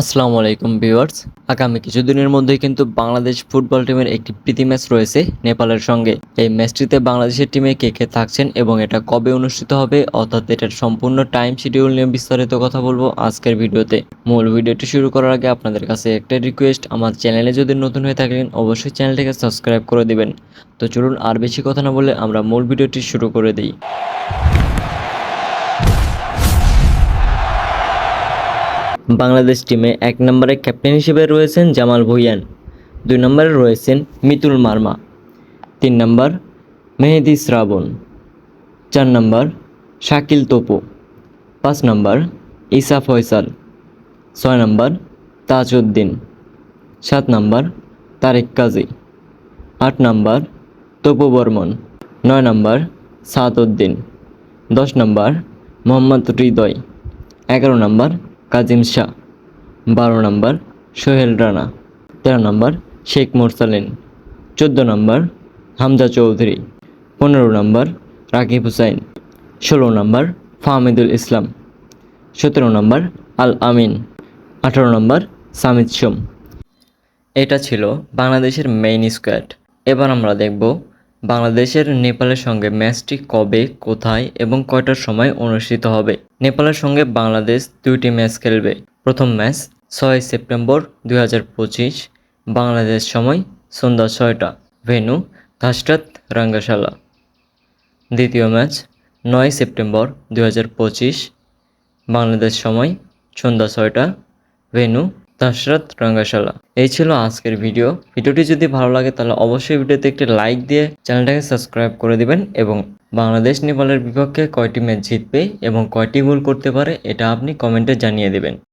আসসালামু আলাইকুম ভিউয়ার্স। আগামী কিছুদিনের মধ্যেই কিন্তু বাংলাদেশ ফুটবল টিমের একটি প্রীতি ম্যাচ রয়েছে নেপালের সঙ্গে। এই ম্যাচটিতে বাংলাদেশের টিমে কে কে থাকছেন এবং এটা কবে অনুষ্ঠিত হবে, অর্থাৎ এটার সম্পূর্ণ টাইম শিডিউল নিয়ে বিস্তারিত কথা বলব আজকের ভিডিওতে। মূল ভিডিওটি শুরু করার আগে আপনাদের কাছে একটা রিকোয়েস্ট আমার চ্যানেলে যদি নতুন হয়ে থাকেন, অবশ্যই চ্যানেলটিকে সাবস্ক্রাইব করে দিবেন। তো চলুন আর বেশি কথা না বলে আমরা মূল ভিডিওটি শুরু করে দিই। বাংলাদেশ টিমে এক নম্বরে ক্যাপ্টেন হিসেবে রয়েছেন জামাল ভুইয়ান, দুই নম্বরে রয়েছেন মিতুল মার্মা, তিন নম্বর মেহেদি শ্রাবণ, চার নম্বর শাকিল তোপো, পাঁচ নম্বর ইসা ফয়সাল, ছয় নম্বর তাজউদ্দিন, সাত নম্বর তারেক কাজী, আট নম্বর তপু বর্মন, নয় নম্বর সাদউদ্দিন, দশ নম্বর মোহাম্মদ হৃদয়, এগারো নম্বর কাজিম শাহ। বারো নম্বর, সোহেল রানা। তেরো নম্বর, শেখ মুরসালিন। চোদ্দ নম্বর, হামজা চৌধুরী। পনেরো নম্বর, রাকিব হুসাইন। ষোলো নম্বর, ফাহমিদুল ইসলাম। সতেরো নম্বর, আল আমিন। আঠারো নম্বর, সামিদ সোম। এটা ছিল বাংলাদেশের মেইন স্কোয়াড এবার আমরা দেখব বাংলাদেশের নেপালের সঙ্গে ম্যাচটি কবে, কোথায় এবং কয়টার সময় অনুষ্ঠিত হবে? নেপালের সঙ্গে বাংলাদেশ দুইটি ম্যাচ খেলবে। প্রথম ম্যাচ ছয় সেপ্টেম্বর দু হাজার পঁচিশ, বাংলাদেশ সময় সন্ধ্যা ছয়টা। ভেনু ধাসরাত রাঙ্গাশালা দ্বিতীয় ম্যাচ নয় সেপ্টেম্বর দু হাজার পঁচিশ, বাংলাদেশ সময় সন্ধ্যা ছয়টা। ভেনু দাশরথ রঙ্গশালা। এই ছিল আজকের ভিডিও। ভিডিওটি যদি ভালো লাগে তাহলে অবশ্যই ভিডিওতে একটি লাইক দিয়ে চ্যানেলটাকে সাবস্ক্রাইব করে দিবেন এবং বাংলাদেশ নেপালের বিপক্ষে কয়টি ম্যাচ জিতবে এবং কয়টি গোল করতে পারে এটা আপনি কমেন্টে জানিয়ে দেবেন।